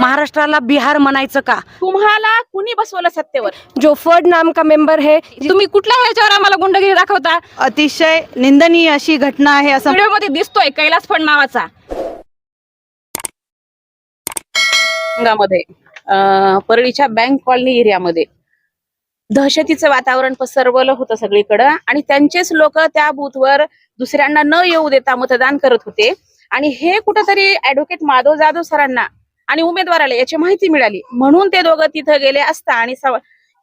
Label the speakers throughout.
Speaker 1: महाराष्ट्राला बिहार म्हणायचं का?
Speaker 2: तुम्हाला कुणी बसवलं सत्तेवर?
Speaker 1: जो फर्ड नाम का मेंबर है
Speaker 3: तुम्ही कुठल्या ह्याच्यावर आम्हाला गुंडगिरी दाखवता?
Speaker 4: अतिशय निंदनीय अशी घटना आहे असं
Speaker 3: व्हिडिओमध्ये दिसतोय कैलास फड नावाचा.
Speaker 2: मध्ये परळीच्या बँक कॉलनी एरियामध्ये. दहशतीचं वातावरण पसरवलं होतं सगळीकडं आणि त्यांचेच लोक त्या बूथवर दुसऱ्यांना न येऊ देता मतदान करत होते. आणि हे कुठंतरी ऍडव्होकेट माधव जाधव सरांना आणि उमेदवाराला याची माहिती मिळाली. म्हणून ते दोघं तिथं गेले असता आणि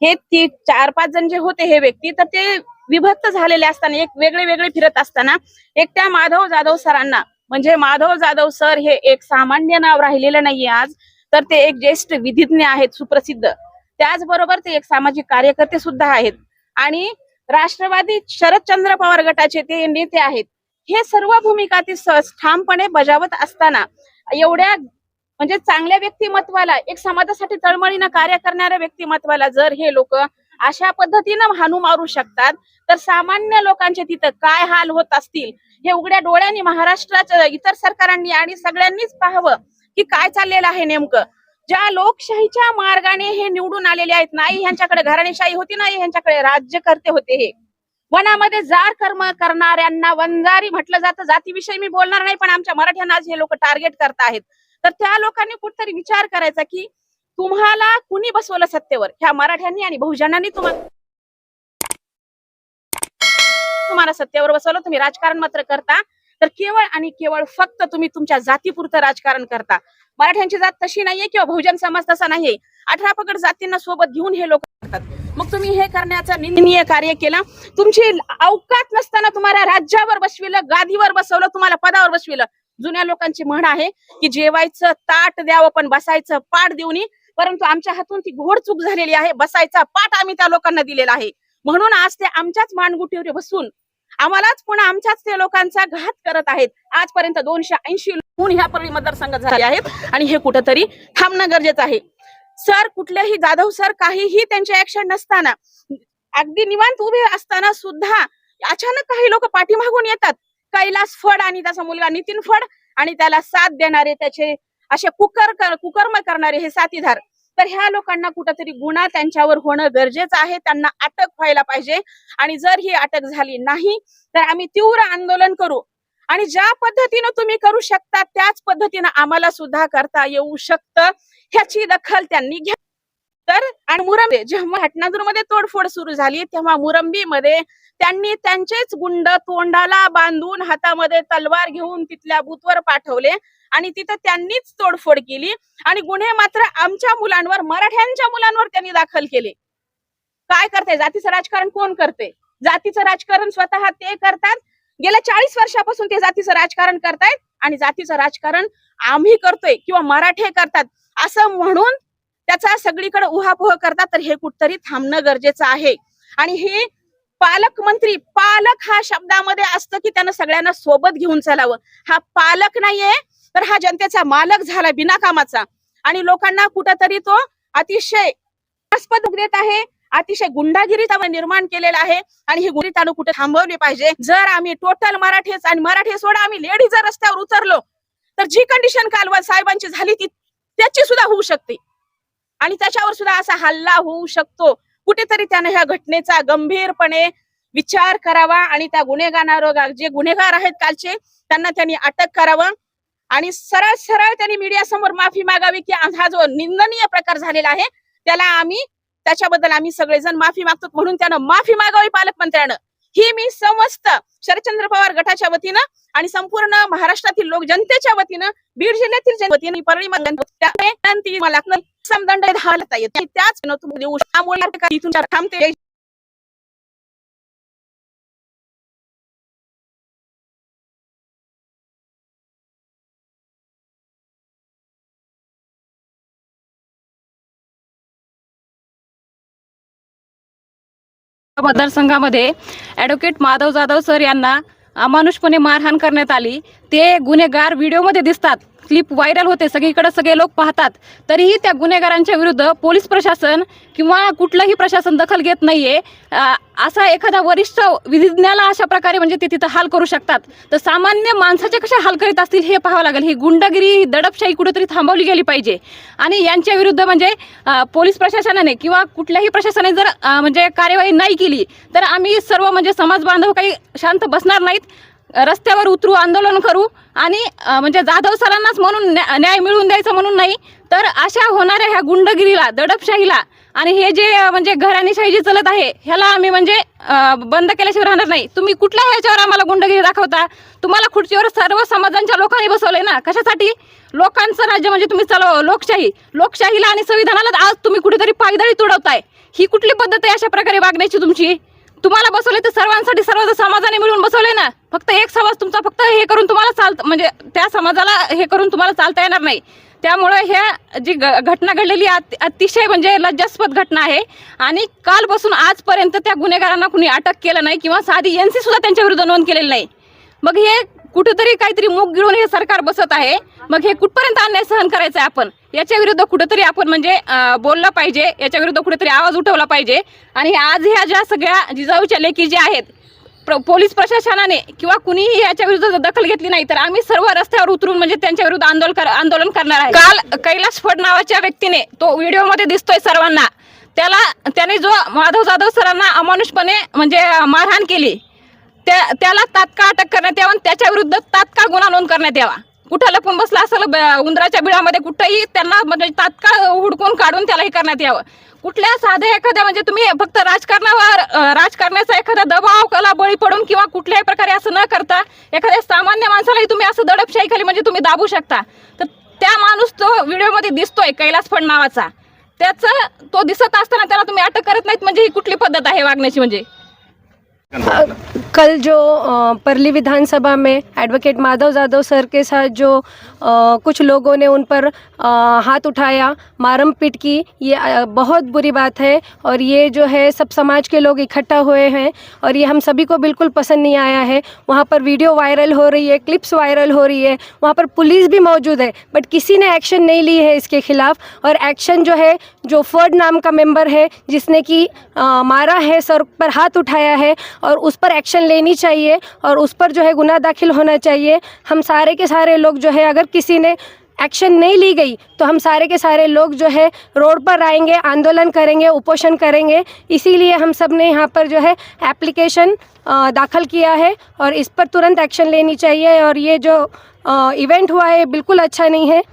Speaker 2: हे ती चार पाच जण जे होते हे व्यक्ती तर ते विभक्त झालेले असताना एक वेगळे वेगळे फिरत असताना एकट्या माधव जाधव सरांना म्हणजे माधव जाधव सर हे एक सामान्य नाव राहिलेलं नाहीये आज तर ते एक ज्येष्ठ विधिज्ञ आहेत सुप्रसिद्ध. त्याचबरोबर ते एक सामाजिक कार्यकर्ते सुद्धा आहेत. आणि राष्ट्रवादी शरदचंद्र पवार गटाचे ते नेते आहेत. हे सर्व भूमिका ते ठामपणे बजावत असताना एवढ्या म्हणजे चांगल्या व्यक्तिमत्वाला एक समाजासाठी तळमळीनं कार्य करणाऱ्या व्यक्तिमत्वाला जर हे लोक अशा पद्धतीनं हानू मारू शकतात तर सामान्य लोकांचे तिथं काय हाल होत असतील हे उघड्या डोळ्यांनी महाराष्ट्राच्या इतर सरकारांनी आणि सगळ्यांनीच पाहावं की काय चाललेलं आहे नेमकं. ज्या लोकशाहीच्या मार्गाने हे निवडून आलेले आहेत नाही ह्यांच्याकडे घराणेशाही होती नाही ह्यांच्याकडे राज्यकर्ते होते हे. वनामध्ये जार कर्म करणाऱ्यांना वंजारी म्हटलं जातं जातीविषयी मी बोलणार नाही पण आमच्या मराठ्यांना आज हे लोक टार्गेट करत आहेत. तर त्या लोकांनी कुठतरी विचार करायचा की तुम्हाला कुणी बसवलं सत्तेवर? ह्या मराठ्यांनी आणि बहुजनांनी तुम्हाला तुम्हाला सत्तेवर बसवलं तुम्ही राजकारण मात्र करता. तर केवळ आणि केवळ फक्त तुम्ही तुमच्या जातीपुरतं राजकारण करता. मराठ्यांची जात तशी नाहीये किंवा बहुजन समाज तसा नाहीये. अठरा पकड जातींना सोबत घेऊन हे लोक करतात. मग तुम्ही हे करण्याचं निंदनीय कार्य केलं. तुमची अवकात नसताना तुम्हाला राज्यावर बसविलं गादीवर बसवलं तुम्हाला पदावर बसविलं. जुन्या लोकांची म्हण आहे की जेवायचं ताट द्यावं पण बसायचं पाठ देऊन. परंतु आमच्या हातून ती घोड चूक झालेली आहे. बसायचा पाठ आम्ही त्या लोकांना दिलेला आहे. म्हणून आज ते आमच्याच मानगुटीवर बसून आम्हालाच पुन्हा आमच्याच ते लोकांचा घात करत आहेत. आजपर्यंत दोनशे ऐंशी लोक ह्या परळी मतदारसंघात झाले आहेत आणि हे कुठंतरी थांबणं गरजेचं आहे. सर कुठल्याही जाधव सर काहीही त्यांचे ऍक्शन नसताना अगदी निवांत उभे असताना सुद्धा अचानक काही लोक पाठीमागून येतात. कैलास फड आणि त्याचा मुलगा नितीन फड आणि त्याला साथ देणारे त्याचे असे कुकर कुकर्म करणारे हे साथीदार. तर ह्या लोकांना कुठंतरी गुन्हा त्यांच्यावर होणं गरजेचं आहे. त्यांना अटक व्हायला पाहिजे. आणि जर ही अटक झाली नाही तर आम्ही तीव्र आंदोलन करू. आणि ज्या पद्धतीनं तुम्ही करू शकता त्याच पद्धतीनं आम्हाला सुद्धा करता येऊ शकतं. ह्याची दखल त्यांनी घ्या तर आणि मुरंबी जेव्हा हटनादूरमध्ये तोडफोड सुरू झाली तेव्हा मुरंबीमध्ये त्यांनी त्यांचेच गुंड तोंडाला बांधून हातामध्ये तलवार घेऊन तिथल्या बूथवर पाठवले आणि तिथं त्यांनीच तोडफोड केली आणि गुन्हे मात्र आमच्या मुलांवर मराठ्यांच्या मुलांवर त्यांनी दाखल केले. काय करते? जातीचं राजकारण कोण करते? जातीचं राजकारण स्वतः ते करतात. गेल्या चाळीस वर्षापासून ते जातीचं राजकारण करतायत आणि जातीचं राजकारण आम्ही करतोय किंवा मराठे करतात असं म्हणून त्याचा सगळीकडे उहापोह करतात तर हे कुठतरी थांबणं गरजेचं आहे. आणि हे पालकमंत्री पालक हा शब्दामध्ये असतं की त्यानं सगळ्यांना सोबत घेऊन चालावं. हा पालक नाहीये तर हा जनतेचा मालक झाला बिनाकामाचा. आणि लोकांना कुठंतरी तो अतिशय आस्पद देत आहे अतिशय गुंडागिरी त्यावर निर्माण केलेला आहे. आणि ही गुन्हे त्यानं कुठे थांबवली पाहिजे? जर आम्ही टोटल मराठीच आणि मराठी सोडा आम्ही लेडीज जर रस्त्यावर उतरलो तर जी कंडिशन कालवा साहेबांची झाली ती त्याची सुद्धा होऊ शकते. आणि त्याच्यावर सुद्धा असा हल्ला होऊ शकतो. कुठेतरी त्यानं ह्या घटनेचा गंभीरपणे विचार करावा आणि त्या गुन्हेगारांवर जे गुन्हेगार आहेत कालचे त्यांना त्यांनी अटक करावं. आणि सरळ सरळ त्यांनी मीडिया समोर माफी मागावी की हा जो निंदनीय प्रकार झालेला आहे त्याला आम्ही त्याच्याबद्दल आम्ही सगळेजण माफी मागतो. म्हणून त्यानं माफी मागावी पालकमंत्र्यानं. ही मी समस्त शरदचंद्र पवार गटाच्या वतीनं आणि संपूर्ण महाराष्ट्रातील लोक जनतेच्या वतीनं बीड जिल्ह्यातील जन- वतीनं परळी त्यामुळे मला समदंड घालता येत त्याच देऊ त्यामुळे थांबते
Speaker 3: मतदारसंघामध्ये ॲडव्होकेट माधव जाधव सर यांना अमानुषपणे मारहाण करण्यात आली. ते गुन्हेगार व्हिडिओमध्ये दिसतात. क्लिप व्हायरल होते. सगळीकडे सगळे लोक पाहतात. तरीही त्या गुन्हेगारांच्या विरुद्ध पोलीस प्रशासन किंवा कुठलंही प्रशासन दखल घेत नाहीये. असा एखादा वरिष्ठ विधिज्ञाला अशा प्रकारे म्हणजे ते तिथं हाल करू शकतात. तर सामान्य माणसाचे कसे हाल करीत असतील हे पाहावं लागेल. ही गुंडगिरी ही दडपशाही कुठेतरी थांबवली गेली पाहिजे. आणि यांच्या विरुद्ध म्हणजे पोलीस प्रशासनाने किंवा कुठल्याही प्रशासनाने जर म्हणजे कार्यवाही नाही केली तर आम्ही सर्व म्हणजे समाज बांधव काही शांत बसणार नाहीत. रस्त्यावर उतरू आंदोलन करू आणि म्हणजे जाधव सरांनाच म्हणून न्या- न्याय मिळवून द्यायचं म्हणून नाही तर अशा होणाऱ्या ह्या गुंडगिरीला दडपशाहीला आणि हे जे म्हणजे घराणीशाही जी चलत आहे ह्याला आम्ही म्हणजे बंद केल्याशिवाय राहणार नाही. तुम्ही कुठल्या ह्याच्यावर आम्हाला गुंडगिरी दाखवता? तुम्हाला खुर्चीवर सर्व समाजांच्या लोकांनी बसवलंय ना? कशासाठी? लोकांचं राज्य म्हणजे तुम्ही चालव लोकशाही. लोकशाहीला आणि संविधानाला आज तुम्ही कुठेतरी पायदळी तुडवताय. ही कुठली पद्धत आहे अशा प्रकारे वागण्याची तुमची? तुम्हाला बसवले तर सर्वांसाठी सर्व समाजाने मिळून बसवले ना. फक्त एक समाज तुमचा फक्त हे करून तुम्हाला चालत म्हणजे त्या समाजाला हे करून तुम्हाला चालता येणार नाही. त्यामुळे ह्या जी घ- घटना घडलेली अति- अतिशय म्हणजे लज्जास्पद घटना आहे. आणि कालपासून आजपर्यंत त्या गुन्हेगारांना कुणी अटक केलं नाही किंवा साधी एन सी सुद्धा त्यांच्या विरुद्ध नोंद केलेली नाही. मग हे कुठेतरी काहीतरी मुग गिळून हे सरकार बसत आहे. मग हे कुठपर्यंत अन्याय सहन करायचं आहे आपण? याच्या विरुद्ध कुठेतरी आपण म्हणजे बोललं पाहिजे. याच्या विरुद्ध कुठेतरी आवाज उठवला पाहिजे. आणि आज ह्या ज्या सगळ्या जिजाऊच्या लेखी ज्या आहेत पोलीस प्रशासनाने किंवा कुणीही याच्या विरुद्ध दखल घेतली नाही तर आम्ही सर्व रस्त्यावर उतरून म्हणजे त्यांच्या विरुद्ध आंदोलन कर आंदोलन करणार आहे. काल कैलास फड नावाच्या व्यक्तीने तो व्हिडिओमध्ये दिसतोय सर्वांना. त्याला त्याने जो माधव जाधव सरांना अमानुषपणे म्हणजे मारहाण केली त्या त्याला तात्काळ अटक करण्यात यावं त्याच्या विरुद्ध तात्काळ गुन्हा नोंद करण्यात यावा. कुठं लपून बसला असेल उंदराच्या बिळामध्ये कुठंही त्यांना म्हणजे तात्काळ हुडकून काढून त्याला हे करण्यात यावं. कुठल्या साध्या एखाद्या म्हणजे तुम्ही फक्त राजकारणावर राजकारणाचा एखादा दबाव कला बळी पडून किंवा कुठल्याही प्रकारे असं न करता एखाद्या सामान्य माणसालाही तुम्ही असं दडपशाही खाली म्हणजे तुम्ही दाबू शकता. तर त्या माणूस तो व्हिडिओमध्ये दिसतोय कैलास फड नावाचा त्याचं तो दिसत असताना त्याला तुम्ही अटक करत नाहीत म्हणजे ही कुठली पद्धत आहे वागण्याची म्हणजे?
Speaker 1: कल जो परली विधानसभा में एडवोकेट माधव जाधव सर के साथ जो कुछ लोगों ने उन पर हाथ उठाया, मारम पीट की, ये बहुत बुरी बात है और ये जो है सब समाज के लोग इकट्ठा हुए हैं और ये हम सभी को बिल्कुल पसंद नहीं आया है। वहाँ पर वीडियो वायरल हो रही है, क्लिप्स वायरल हो रही है, वहाँ पर पुलिस भी मौजूद है बट किसी ने एक्शन नहीं ली है इसके खिलाफ और एक्शन जो है, जो फर्ड नाम का मेंबर है, जिसने कि मारा है, सर पर हाथ उठाया है और उस पर एक्शन लेनी चाहिए और उस पर जो है गुना दाखिल होना चाहिए। हम सारे के सारे लोग जो है अगर किसी ने एक्शन नहीं ली गई तो हम सारे के सारे लोग जो है रोड पर आएँगे, आंदोलन करेंगे, उपोषण करेंगे। इसीलिए हम सबने यहाँ पर जो है एप्लीकेशन दाखिल किया है और इस पर तुरंत एक्शन लेनी चाहिए और ये जो इवेंट हुआ है बिल्कुल अच्छा नहीं है।